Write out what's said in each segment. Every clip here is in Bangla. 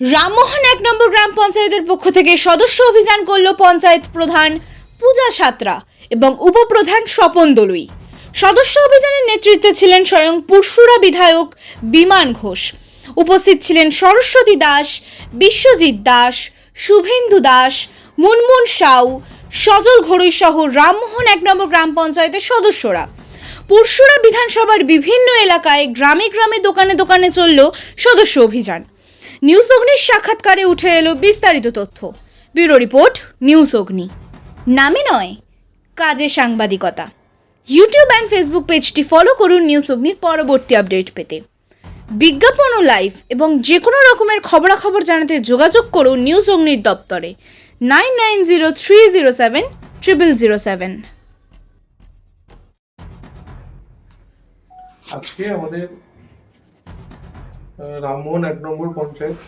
রামমোহন এক নম্বর গ্রাম পঞ্চায়েতের পক্ষ থেকে সদস্য অভিযান করল পঞ্চায়েত প্রধান পূজা সাতরা এবং উপপ্রধান স্বপন দলুই। সদস্য অভিযানের নেতৃত্বে ছিলেন স্বয়ং পুরশুরা বিধায়ক বিমান ঘোষ। উপস্থিত ছিলেন সরস্বতী দাস, বিশ্বজিৎ দাস, শুভেন্দু দাস, মুনমুন সাউ, সজল ঘড়ুই সহ রামমোহন এক নম্বর গ্রাম পঞ্চায়েতের সদস্যরা। পুরশুরা বিধানসভার বিভিন্ন এলাকায় গ্রামে গ্রামে দোকানে দোকানে চলল সদস্য অভিযান। নিউজ অগ্নির সাক্ষাৎকারে উঠে এলো বিস্তারিত তথ্য। ব্যুরো রিপোর্ট, নিউজ অগ্নি। নামে নয়, কাজে সাংবাদিকতা। ইউটিউব অ্যান্ড ফেসবুক পেজটি ফলো করুন নিউজ অগ্নির পরবর্তী আপডেট পেতে। বিজ্ঞাপন ও লাইভ এবং যে কোনো রকমের খবরাখবর জানাতে যোগাযোগ করুন নিউজ অগ্নির দপ্তরে। Nine nine zero three zero seven triple zero seven. আজকে আমাদের রামমোহন এক নম্বর পঞ্চায়েত।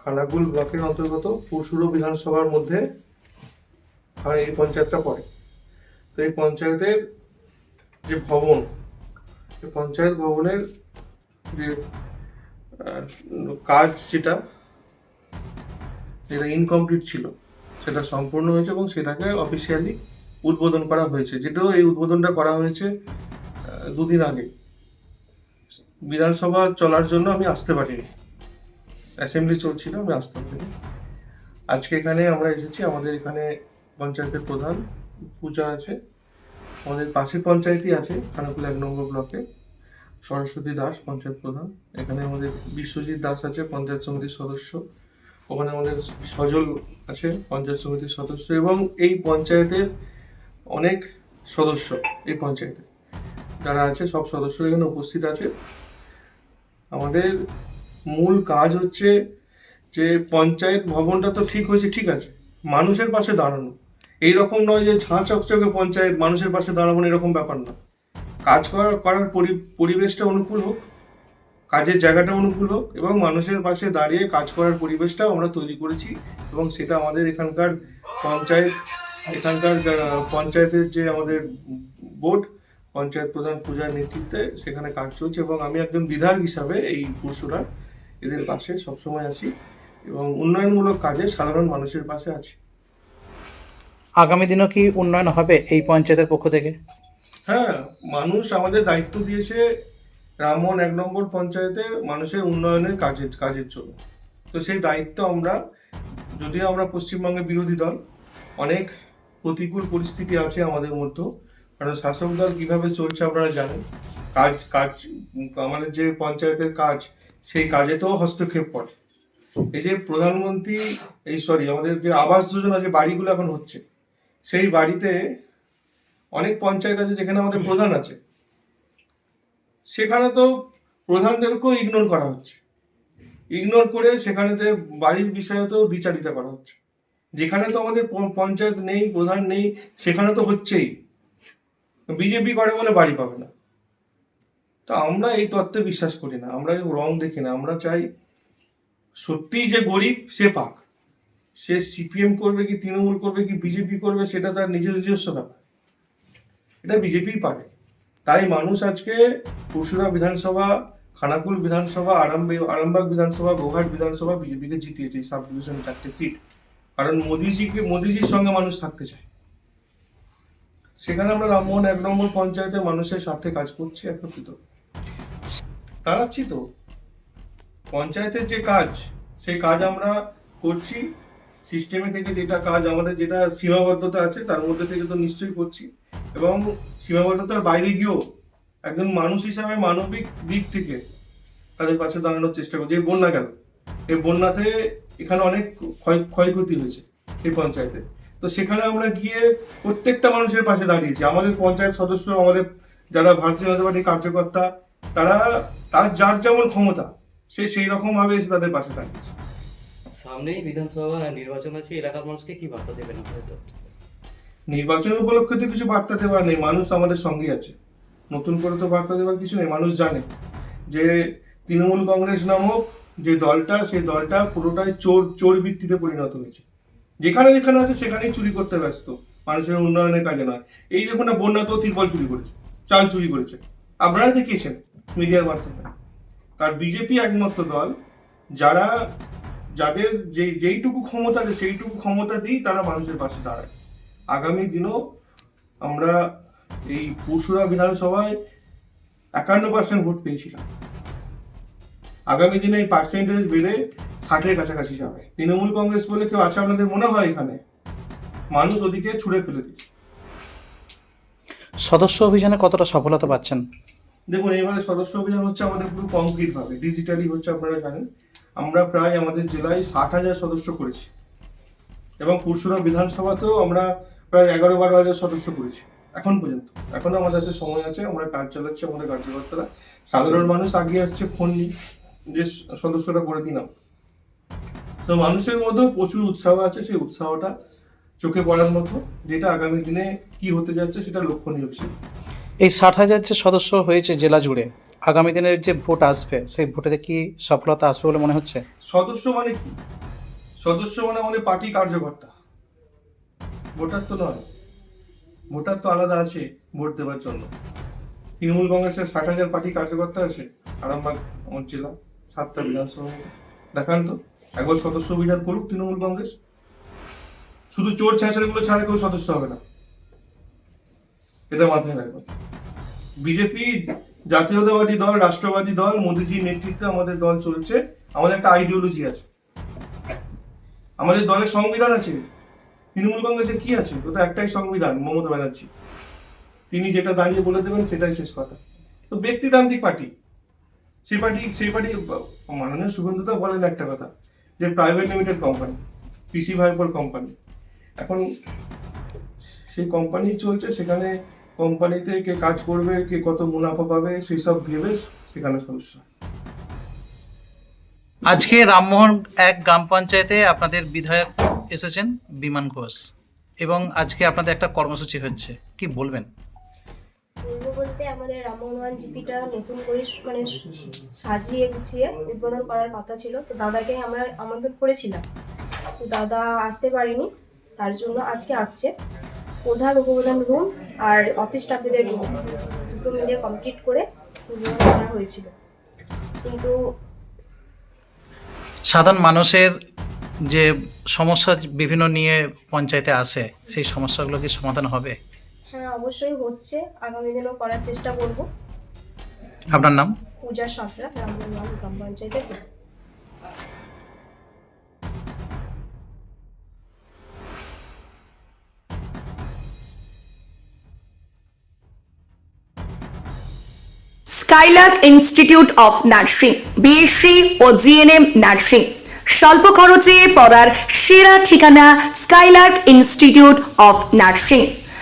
খানাকুল ব্লকের অন্তর্গত পুরসুরো বিধানসভার মধ্যে আর এই পঞ্চায়েতটা পড়ে। তো এই পঞ্চায়েতের যে ভবন, এই পঞ্চায়েত ভবনের যে কাজ যেটা যেটা ইনকমপ্লিট ছিল, সেটা সম্পূর্ণ হয়েছে এবং সেটাকে অফিসিয়ালি উদ্বোধন করা হয়েছে। যেটাও এই উদ্বোধনটা করা হয়েছে দুদিন আগে। বিধানসভা চলার জন্য আমি আসতে পারিনি। অ্যাসেম্বলি চলছিল, আমি আসতে পারিনি। আজকে এখানে আমরা এসেছি, আমাদের এখানে পঞ্চায়েতের প্রধান পূজা আছে। আমাদের পাশের পঞ্চায়েতই আছে, খানাকুল এক নম্বর ব্লকে। সরস্বতী দাস, পঞ্চায়েত প্রধান। এখানে আমাদের বিশ্বজিৎ দাস আছে, পঞ্চায়েত সমিতির সদস্য। ওখানে আমাদের সজল আছে, পঞ্চায়েত সমিতির সদস্য এবং এই পঞ্চায়েতের অনেক সদস্য, এই পঞ্চায়েতে যারা আছে সব সদস্য এখানে উপস্থিত আছে। আমাদের মূল কাজ হচ্ছে যে পঞ্চায়েত ভবনটা তো ঠিক হয়েছে, ঠিক আছে। মানুষের পাশে দাঁড়ানো। এই রকম নয় যে ঝাঁ চকচকে পঞ্চায়েত, মানুষের পাশে দাঁড়াবো এরকম ব্যাপার না। কাজ করার করার পরি- পরিবেশটা অনুকূল হোক, কাজের জায়গাটা অনুকূল হোক এবং মানুষের পাশে দাঁড়িয়ে কাজ করার পরিবেশটাও আমরা তৈরি করেছি এবং সেটা আমাদের এখানকার পঞ্চায়েত, এখানকার পঞ্চায়েতের যে আমাদের বোর্ড পঞ্চায়েত প্রধান পূজার নেতৃত্বে সেখানে কাজ চলছে এবং আমি একজন বিধায়ক হিসাবে এই পুরসুরার এদের পাশে সবসময় আছি এবং উন্নয়নমূলক কাজে সাধারণ মানুষের পাশে আছি। আগামী দিনও কি উন্নয়ন হবে এই পঞ্চায়েতের পক্ষ থেকে? হ্যাঁ মানুষ আমাদের দায়িত্ব দিয়েছে রামমোহন এক নম্বর পঞ্চায়েতে মানুষের উন্নয়নের কাজের কাজের জন্য। তো সেই দায়িত্ব আমরা যদিও আমরা পশ্চিমবঙ্গের বিরোধী দল অনেক প্রতিকূল পরিস্থিতি আছে আমাদের মধ্যে কারণ শাসক দল কীভাবে চলছে আপনারা জানেন? কাজ কাজ, আমাদের যে পঞ্চায়েতের কাজ, সেই কাজেতেও হস্তক্ষেপ করে। এই যে প্রধানমন্ত্রী, এই সরি আমাদের যে আবাস যোজনা যে বাড়িগুলো এখন হচ্ছে, সেই বাড়িতে অনেক পঞ্চায়েত আছে যেখানে আমাদের প্রধান আছে। সেখানে তো প্রধানদেরকেও ইগনোর করা হচ্ছে। ইগনোর করে সেখানেতে বাড়ির বিষয়েতেও বিচারিতা করা হচ্ছে। যেখানে তো আমাদের পঞ্চায়েত নেই, প্রধান নেই, সেখানে তো হচ্ছেই। বিজেপি করে বলে বাড়ি পাবে না। তো আমরা এই তত্ত্বে বিশ্বাস করি না, আমরা রং দেখি না, আমরা চাই সত্যিই যে গরিব, সে পাক। সে সিপিএম করবে কি তৃণমূল করবে কি বিজেপি করবে, সেটা তার নিজের নিজস্ব ব্যাপার। এটা বিজেপিই পারে। তাই মানুষ আজকে পরশুরা বিধানসভা, খানাকুল বিধানসভা, আরামবে, আরামবাগ বিধানসভা, গোঘাট বিধানসভা বিজেপিকে জিতিয়েছে সাব ডিভিশন চারটে সিট কারণ মোদিজিকে, মোদিজির সঙ্গে মানুষ থাকতে চায়। সেখানে আমরা রামমোহন এক নম্বর পঞ্চায়েতে মানুষের স্বার্থে কাজ করছি একত্রিত। দাঁড়াচ্ছি তো পঞ্চায়েতের যে কাজ, সেই কাজ আমরা করছি। সিস্টেমে থেকে যেটা কাজ আমাদের যেটা সীমাবদ্ধতা আছে, তার মধ্যে থেকে তো নিশ্চয়ই করছি। এবং সীমাবদ্ধতার বাইরে গিয়েও একজন মানুষ হিসাবে মানবিক দিক থেকে তাদের পাশে দাঁড়ানোর চেষ্টা করছি। এই বন্যা গেল এই বন্যাতে এখানে অনেক ক্ষয় ক্ষয়ক্ষতি হয়েছে এই পঞ্চায়েতে। তো সেখানে আমরা গিয়ে প্রত্যেকটা মানুষের পাশে দাঁড়িয়েছি। আমাদের পঞ্চায়েত সদস্য আমাদের যারা ভারতীয় জনতা পার্টির কার্যকর্তা তারা তার যার যেমন ক্ষমতা সে সেই রকম ভাবে এসে তাদের পাশে দাঁড়িয়েছে। সামনেই বিধানসভা নির্বাচন আছে এলাকার মানুষকে কি বার্তা দেবেন আপনাদের নির্বাচন উপলক্ষে তো কিছু বার্তা দেওয়ার নেই মানুষ আমাদের সঙ্গে আছে। নতুন করে তো বার্তা দেওয়ার কিছু নেই মানুষ জানে যে তৃণমূল কংগ্রেস নামক যে দলটা সেই দলটা পুরোটাই চোর চোর ভিত্তিতে পরিণত হয়েছে। যেখানে যেখানে আছে সেখানেই চুরি করতে ব্যস্ত। মানুষের উন্নয়নের কাজে নয়। এই দেখুন না বন্যাতেও তিরপল চুরি করেছে, চাল চুরি করেছে। আপনারা দেখিয়েছেন মিডিয়ার মাধ্যমে। আর বিজেপি একমাত্র দল, যারা, যাদের যে, যেইটুকু ক্ষমতা আছে, সেইটুকু ক্ষমতা দিয়েই তারা মানুষের পাশে দাঁড়ায়। আগামী দিনও আমরা এই পরশুরা বিধানসভায় একান্ন পার্সেন্ট ভোট পেয়েছিলাম। আগামী দিনে এই পার্সেন্টেজ বেড়ে ষাটের কাছাকাছি যাবে। তৃণমূল কংগ্রেস বলে কেউ আছে আপনাদের মনে হয় এখানে? মানুষ ওদিকে ছুড়ে ফেলে দিচ্ছে। সদস্য অভিযানে কতটা সফলতা পাচ্ছেন? দেখুন এবারে সদস্য অভিযান হচ্ছে আমাদের পুরো কমপ্লিট ভাবে। ডিজিটালি হচ্ছে আপনারা জানেন। আমরা প্রায় আমাদের জেলায় ষাট হাজার সদস্য করেছি। এবং পুরসুরা বিধানসভাতেও আমরা প্রায় এগারো বারো হাজার সদস্য করেছি এখন পর্যন্ত। এখনও আমাদের হাতে সময় আছে আমরা কাজ চালাচ্ছি আমাদের কার্যকর্তারা। সাধারণ মানুষ আগিয়ে আসছে ফোন নিয়ে। যে সদস্যটা করে দিলাম। তো মানুষের মধ্যেও প্রচুর উৎসাহ আছে সেই উৎসাহটা চোখে পড়ার মতো যেটা আগামী দিনে কি হতে যাচ্ছে সেটা লক্ষণীয় বিষয়। এই ষাট হাজার যে সদস্য হয়েছে জেলা জুড়ে আগামী দিনের যে ভোট আসবে সেই ভোটেতে কি সফলতা আসবে বলে মনে হচ্ছে? সদস্য মানে কি? সদস্য মানে মানে পার্টি কার্যকর্তা। ভোটার তো নয়। ভোটার তো আলাদা আছে ভোট দেওয়ার জন্য। তৃণমূল কংগ্রেসের ষাট হাজার পার্টি কার্যকর্তা আছে আরামবাগ আমার জেলা সাতটা বিধানসভা। দেখান তো। একবার সদস্য অভিযান করুক, তৃণমূল কংগ্রেস। শুধু চোর ছেঁচড়েগুলো ছাড়া কেউ সদস্য হবে না। এটা মাথায় রাখবেন বিজেপি, জাতীয়তাবাদী দল, রাষ্ট্রবাদী দল, মোদীজির নেতৃত্বে আমাদের দল চলছে। আমাদের একটা আইডিওলজি আছে। আমাদের দলের সংবিধান আছে। তৃণমূল কংগ্রেসের কি আছে? ওটা একটাই সংবিধান, মমতা ব্যানার্জি। তিনি যেটা দাঁড়িয়ে বলে দেবেন, সেটাই শেষ কথা। তো ব্যক্তিতান্ত্রিক পার্টি। সেই পার্টি সেই পার্টি, মাননীয় শুভেন্দুদা বলেন একটা কথা। যে প্রাইভেট লিমিটেড কোম্পানি পিসি ভাইপোর কোম্পানি এখন সেই কোম্পানি চলছে, সেখানে কোম্পানিতে কে কাজ করবে, কে কত মুনাফা পাবে, সেই সব ভেবে সেখানে সমস্যা। আজকে রামমোহন এক গ্রাম পঞ্চায়েতে আপনাদের বিধায়ক এসেছেন বিমান ঘোষ। এবং আজকে আপনাদের একটা কর্মসূচি হচ্ছে, কি বলবেন? বলব বলতে আমাদের রামমোহন জিপিটা নতুন করে মানে সাজিয়ে গুছিয়ে উদ্বোধন করার কথা ছিল। তো দাদাকে আমরা আমন্ত্রণ করেছিলাম। তো দাদা আসতে পারেনি, তার জন্য আজকে আসছে। প্রধান উপপ্রধান রুম আর অফিস স্টাফেদের রুম দুটো মিলিয়ে কমপ্লিট করে উদ্বোধন করা হয়েছিল। কিন্তু সাধারণ মানুষের যে সমস্যা বিভিন্ন নিয়ে পঞ্চায়েতে আসে, সেই সমস্যাগুলো কি সমাধান হবে? হ্যাঁ অবশ্যই হচ্ছে। আগামী দিনেও করার চেষ্টা করব। আপনার নাম? পূজা সাঁতরা রামমোহন গ্রাম পঞ্চায়েতের। Skylark institute of nursing BSc O GNM nursing স্বল্প খরচে পড়ার সেরা ঠিকানা Skylark institute of nursing